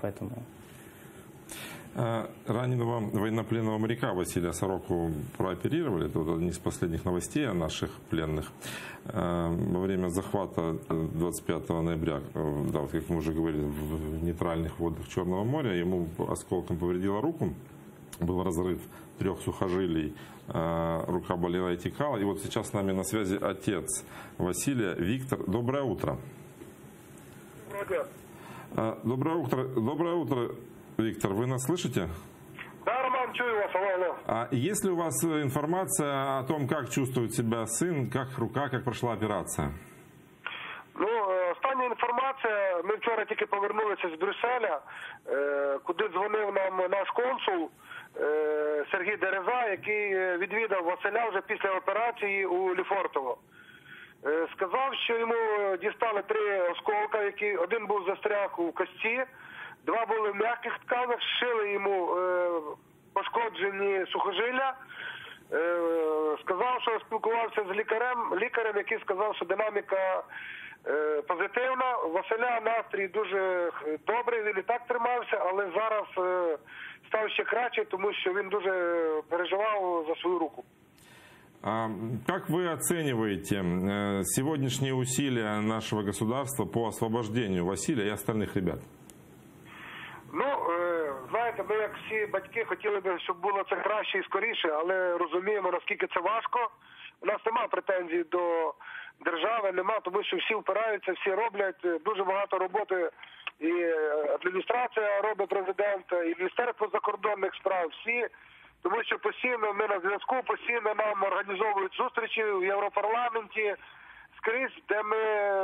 поэтому А, Раненого военнопленного моряка Василия Сороку прооперировали. Это вот одни из последних новостей о наших пленных. А, Во время захвата э, 25 ноября, э, да, вот как мы уже говорили, в нейтральных водах Черного моря, ему осколком повредила руку. Был разрыв трех сухожилий, а, рука болела и текала. И вот сейчас с нами на связи отец Василия, Виктор. Доброе утро. А, Доброе утро, доброе утро, Виктор. Вы нас слышите? Да, Роман, чую вас, алло, алло. А есть ли у вас э, информация о том, как чувствует себя сын, как рука, как прошла операция? Ну, е, остання інформація. Ми вчора тільки повернулися з Брюсселя, е, куди дзвонив нам наш консул е, Сергій Дереза, який е, відвідав Василя вже після операції у Ліфортово. Е, Сказав, що йому дістали три осколка, які один був застряг у кості, два були в м'яких тканах, зшили йому е, пошкоджені сухожилля. Е, Сказав, що спілкувався з лікарем, лікарем, який сказав, що динаміка е, позитивна. Василя настрій дуже добрий, він і так тримався, але зараз е, став ще краще, тому що він дуже переживав за свою руку. А как вы оцениваете э, сегодняшние усилия нашего государства по освобождению Василия и остальных ребят? Ну, е, знаєте, ми як всі батьки хотіли би, щоб було це краще і скоріше, але розуміємо, наскільки це важко. У нас немає претензій до держави, нема, тому що всі впираються, всі роблять е, дуже багато роботи. І е, адміністрація робить президента, і Міністерство закордонних справ, всі. Тому що постійно ми на зв'язку, постійно нам організовують зустрічі в Європарламенті скрізь, де ми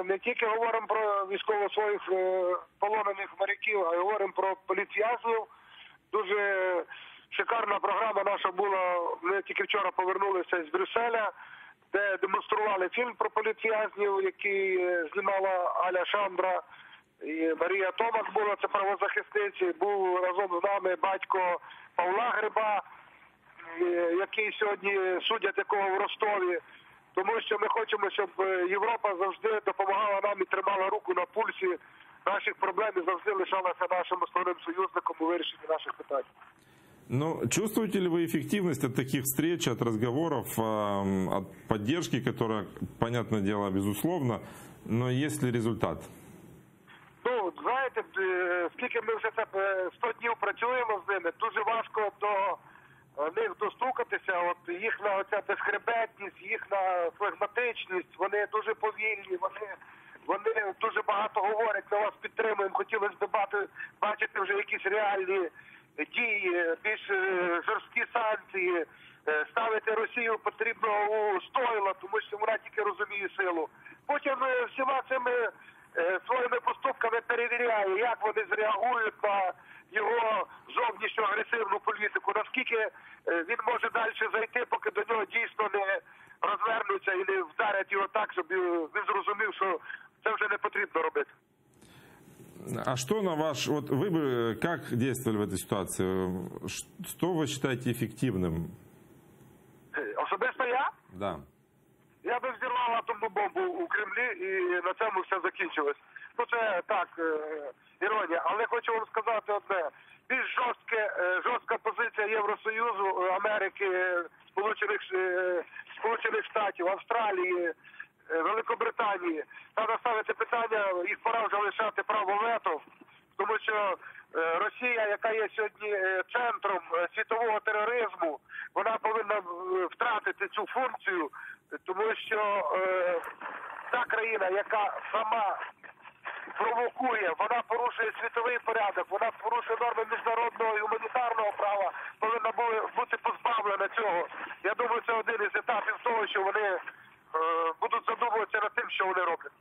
не тільки говоримо про військово своїх е, полонених моряків, а й говоримо про політв'язнів. Дуже шикарна програма наша була. Ми тільки вчора повернулися з Брюсселя, де демонстрували фільм про політв'язнів, який е, знімала Аля Шандра. І Марія Томак була це правозахисниці. Був разом з нами батько Павла Гриба, який сьогодні судять якого в Ростові. Тому що ми хочемо, щоб е, Європа завжди допомагала нам і тримала руку на пульсі наших проблем і завжди лишалася нашим основним союзником у вирішенні наших питань. Ну, чувствуете ли вы эффективность от таких встреч, от разговоров, эм, от поддержки, которая, понятное дело, безусловно, но есть ли результат? Ну, знаєте, е, скільки ми вже це е, 100 днів працюємо з ними, дуже важко до е, них достукатися. От їхня оця безхребетність, їхня флегматичність, вони дуже повільні, вони, вони дуже багато говорять, ми вас підтримуємо. Хотілося б бати, бачити вже якісь реальні дії, більш е, жорсткі санкції. Е, Ставити Росію потрібно у стойло, тому що вона тільки розуміє силу. Потім е, всіма цими своїми поступками перевіряє, як вони зреагують на його зовнішню агресивну політику, наскільки е, він може далі зайти, поки до нього дійсно не розвернуться і не вдарять його так, щоб е, він зрозумів, що це вже не потрібно робити. А что на ваш... Вот вы бы как действовали в этой ситуации? Ш- Что вы считаете эффективным? Е, Особисто я? Да. Я би взірвав атомну бомбу у Кремлі і на цьому все закінчилось. Ну це так, е, іронія. Але хочу вам сказати одне. Більш жорстке, е, жорстка позиція Євросоюзу, е, Америки, Сполучених, Сполучених Штатів, Австралії, Великобританії. Треба ставити питання, їх пора вже лишати право вето, тому що Росія, яка є сьогодні центром світового тероризму, вона повинна втратити цю функцію, тому що та країна, яка сама провокує, вона порушує світовий порядок, вона порушує норми міжнародного і гуманітарного права, повинна бути позбавлена цього. Я думаю, це один із етапів того, що вони е, будуть задумуватися над тим, що вони роблять.